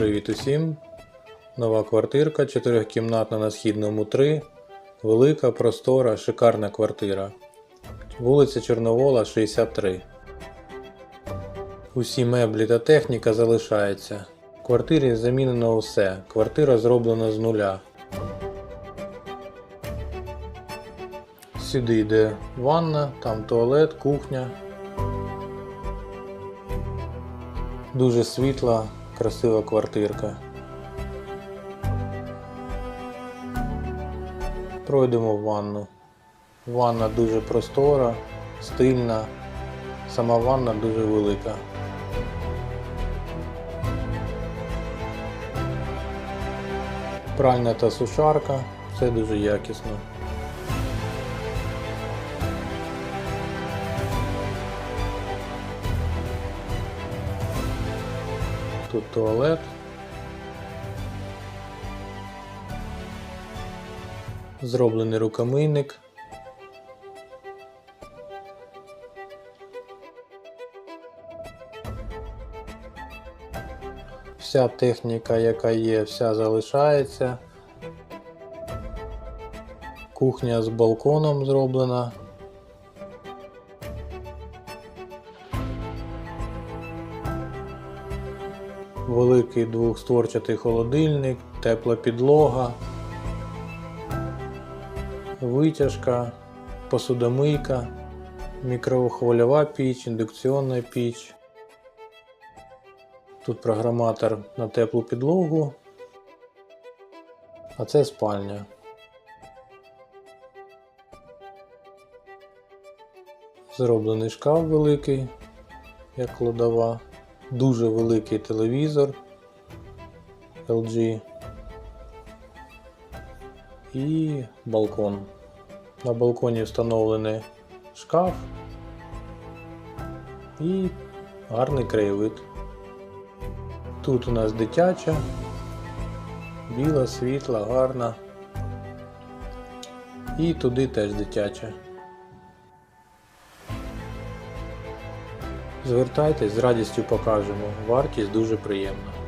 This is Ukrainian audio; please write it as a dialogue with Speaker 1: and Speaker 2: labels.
Speaker 1: Привіт усім! Нова квартирка, чотирьохкімнатна на східному 3. Велика, простора, шикарна квартира. Вулиця Чорновола, 63. Усі меблі та техніка залишаються. В квартирі замінено усе. Квартира зроблена з нуля. Сюди йде ванна, там туалет, кухня. Дуже світла, красива квартирка. Пройдемо в ванну. Ванна дуже простора, стильна. Сама ванна дуже велика. Пральня та сушарка, все дуже якісно. Тут туалет. Зроблений рукомийник. Вся техніка, яка є, вся залишається. Кухня з балконом зроблена. Великий двохстворчатий холодильник, тепла підлога, витяжка, посудомийка, мікрохвильова піч, індукційна піч. Тут програматор на теплу підлогу, а це спальня. Зроблений шкаф великий, як кладова, дуже великий телевізор LG і балкон. На балконі встановлений шкаф і гарний краєвид. Тут у нас дитяча, біла, світла, гарна. І туди теж дитяча. Звертайтесь, з радістю покажемо. Вартість дуже приємна.